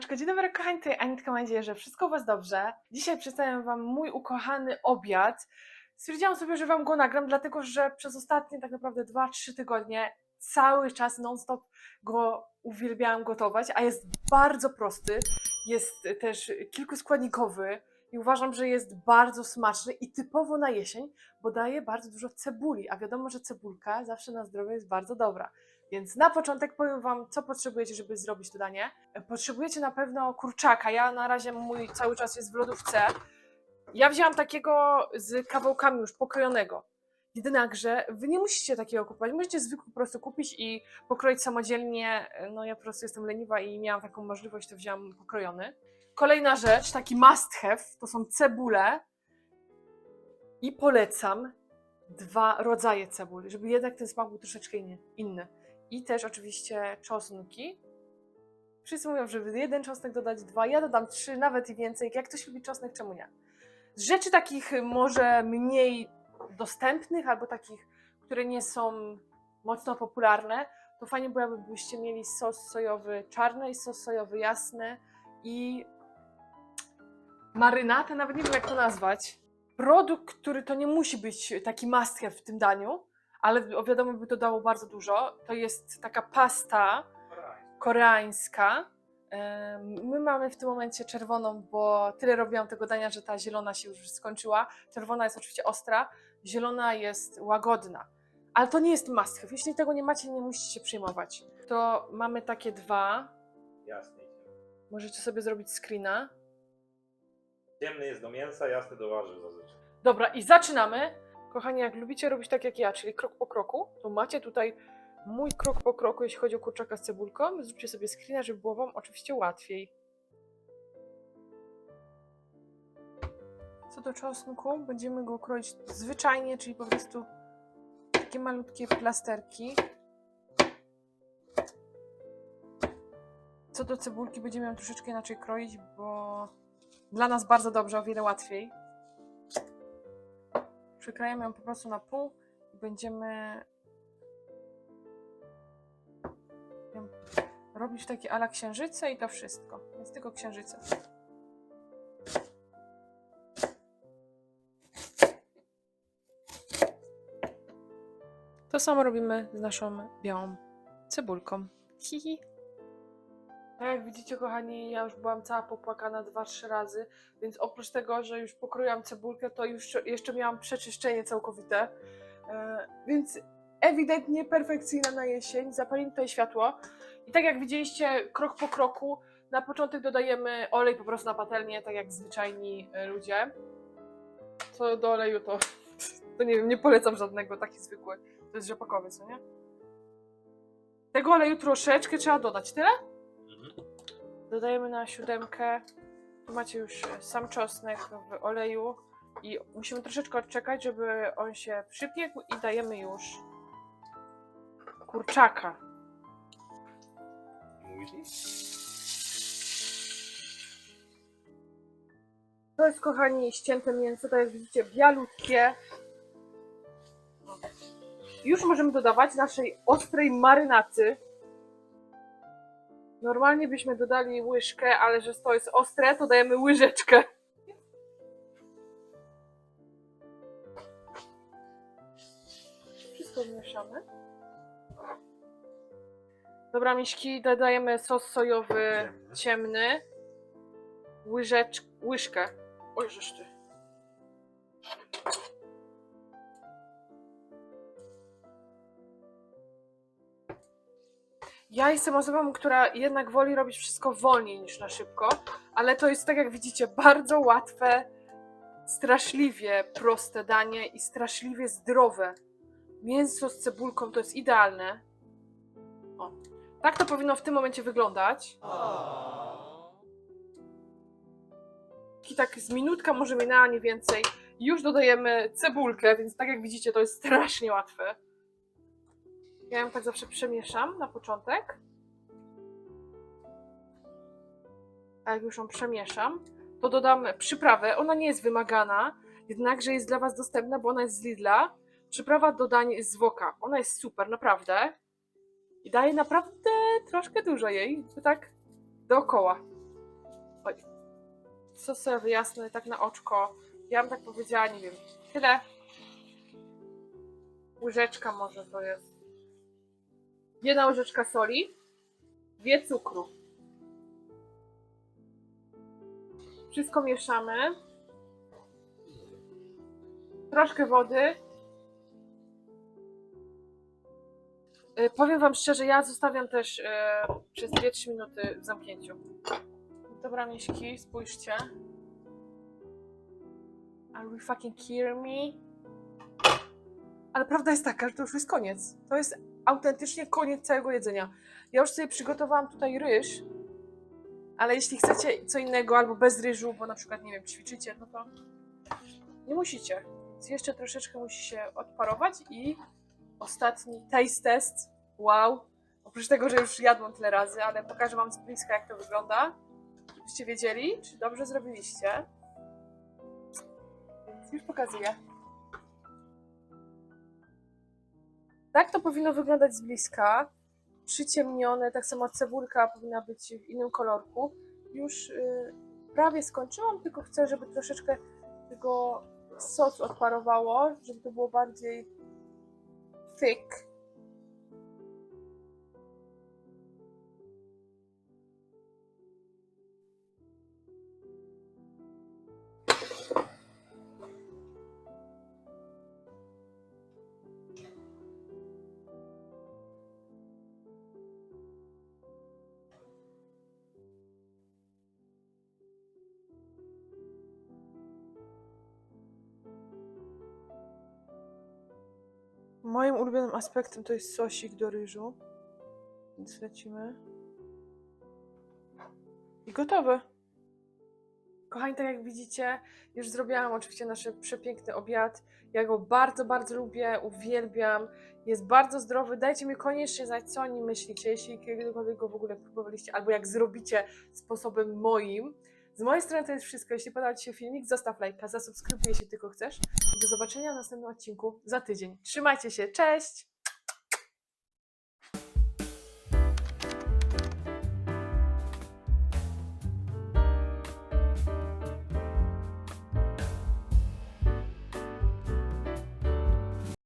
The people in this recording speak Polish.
Dzień dobry kochani, tutaj Anitka, mam nadzieję, że wszystko u Was dobrze. Dzisiaj przedstawiam Wam mój ukochany obiad. Stwierdziłam sobie, że Wam go nagram, dlatego że przez ostatnie tak naprawdę 2-3 tygodnie cały czas non-stop go uwielbiałam gotować, a jest bardzo prosty, jest też kilkuskładnikowy i uważam, że jest bardzo smaczny i typowo na jesień, bo daje bardzo dużo cebuli, a wiadomo, że cebulka zawsze na zdrowie jest bardzo dobra. Więc na początek powiem Wam, co potrzebujecie, żeby zrobić to danie. Potrzebujecie na pewno kurczaka. Ja na razie mój cały czas jest w lodówce. Ja wzięłam takiego z kawałkami już pokrojonego. Jednakże wy nie musicie takiego kupować. Możecie zwykły po prostu kupić i pokroić samodzielnie. No ja po prostu jestem leniwa i miałam taką możliwość, to wzięłam pokrojony. Kolejna rzecz, taki must have, to są cebule. I polecam dwa rodzaje cebuli, żeby jednak ten smak był troszeczkę inny. I też oczywiście czosnki. Wszyscy mówią, żeby jeden czosnek dodać dwa, ja dodam trzy, nawet i więcej. Jak ktoś lubi czosnek, czemu nie? Z rzeczy takich może mniej dostępnych, albo takich, które nie są mocno popularne, to fajnie byłoby, byście mieli sos sojowy czarny i sos sojowy jasny i marynatę, nawet nie wiem jak to nazwać. Produkt, który to nie musi być taki must w tym daniu, ale wiadomo by to dało bardzo dużo. To jest taka pasta koreańska. My mamy w tym momencie czerwoną, bo tyle robiłam tego dania, że ta zielona się już skończyła. Czerwona jest oczywiście ostra, zielona jest łagodna. Ale to nie jest must have. Jeśli tego nie macie, nie musicie się przejmować. To mamy takie dwa. Jasny. Możecie sobie zrobić screena. Ciemny jest do mięsa, jasny do warzyw zazwyczaj. Dobra, i zaczynamy. Kochani, jak lubicie robić tak jak ja, czyli krok po kroku, to macie tutaj mój krok po kroku, jeśli chodzi o kurczaka z cebulką. Zróbcie sobie screena, żeby było Wam oczywiście łatwiej. Co do czosnku, będziemy go kroić zwyczajnie, czyli po prostu takie malutkie plasterki. Co do cebulki, będziemy ją troszeczkę inaczej kroić, bo dla nas bardzo dobrze, o wiele łatwiej. Przykrajamy ją po prostu na pół i będziemy robić takie ala księżyce i to wszystko. Więc tylko księżyce. To samo robimy z naszą białą cebulką. Hihi. Tak jak widzicie, kochani, ja już byłam cała popłakana dwa, trzy razy, więc oprócz tego, że już pokroiłam cebulkę, to już jeszcze miałam przeczyszczenie całkowite. E, więc ewidentnie perfekcyjna na jesień. Zapalimy tutaj światło. I tak jak widzieliście, krok po kroku, na początek dodajemy olej po prostu na patelnię, tak jak zwyczajni e, ludzie. Co do oleju, to, to nie wiem, nie polecam żadnego, taki zwykły. To jest rzepakowy, co nie? Tego oleju troszeczkę trzeba dodać. Tyle? Dodajemy na siódemkę. Tu macie już sam czosnek w oleju i musimy troszeczkę odczekać, żeby on się przypiekł i dajemy już kurczaka. To jest, kochani, ścięte mięso, to jak widzicie, bialutkie. Już możemy dodawać naszej ostrej marynaty. Normalnie byśmy dodali łyżkę, ale że to jest ostre, to dajemy łyżeczkę. Wszystko zmieszamy. Dobra, miśki, dodajemy sos sojowy Ciemny. ciemny. Łyżecz, łyżkę. Oj, żeż ty. Ja jestem osobą, która jednak woli robić wszystko wolniej niż na szybko, ale to jest tak jak widzicie bardzo łatwe, straszliwie proste danie i straszliwie zdrowe. Mięso z cebulką to jest idealne. O, tak to powinno w tym momencie wyglądać. I tak z minutka, może minęła nie więcej. Już dodajemy cebulkę, więc tak jak widzicie, to jest strasznie łatwe. Ja ją tak zawsze przemieszam na początek. A jak już ją przemieszam, to dodam przyprawę. Ona nie jest wymagana, jednakże jest dla Was dostępna, bo ona jest z Lidla. Przyprawa do dań z Woka. Ona jest super, naprawdę. I daje naprawdę troszkę dużo jej, to tak dookoła. sosowy jasny, tak na oczko. Ja bym tak powiedziała, nie wiem, tyle. Łyżeczka może to jest. Jedna łyżeczka soli, dwie cukru. Wszystko mieszamy. Troszkę wody. Y, Powiem Wam szczerze, ja zostawiam też y, przez 2-3 minuty w zamknięciu. Dobra, miśki, spójrzcie. Are we fucking kidding me? Ale prawda jest taka, że to już jest koniec. To jest autentycznie koniec całego jedzenia. Ja już sobie przygotowałam tutaj ryż, ale jeśli chcecie co innego albo bez ryżu, bo na przykład, nie wiem, ćwiczycie, no to nie musicie. Więc jeszcze troszeczkę musi się odparować i ostatni taste test. Wow. Oprócz tego, że już jadłam tyle razy, ale pokażę wam z bliska, jak to wygląda. Żebyście wiedzieli, czy dobrze zrobiliście. Więc już pokazuję. Tak to powinno wyglądać z bliska. Przyciemnione, tak samo cebulka powinna być w innym kolorku. Już y, prawie skończyłam, tylko chcę, żeby troszeczkę tego sosu odparowało, żeby to było bardziej thick. Moim ulubionym aspektem to jest sosik do ryżu. Więc lecimy. I gotowe. Kochani, tak jak widzicie, już zrobiłam oczywiście nasz przepiękny obiad. Ja go bardzo, bardzo lubię, uwielbiam. Jest bardzo zdrowy. Dajcie mi koniecznie znać, co o nim myślicie, jeśli kiedykolwiek go w ogóle próbowaliście, albo jak zrobicie sposobem moim. Z mojej strony to jest wszystko. Jeśli podobał Ci się filmik, zostaw lajka, zasubskrybuj, jeśli tylko chcesz. I do zobaczenia w następnym odcinku za tydzień. Trzymajcie się, cześć!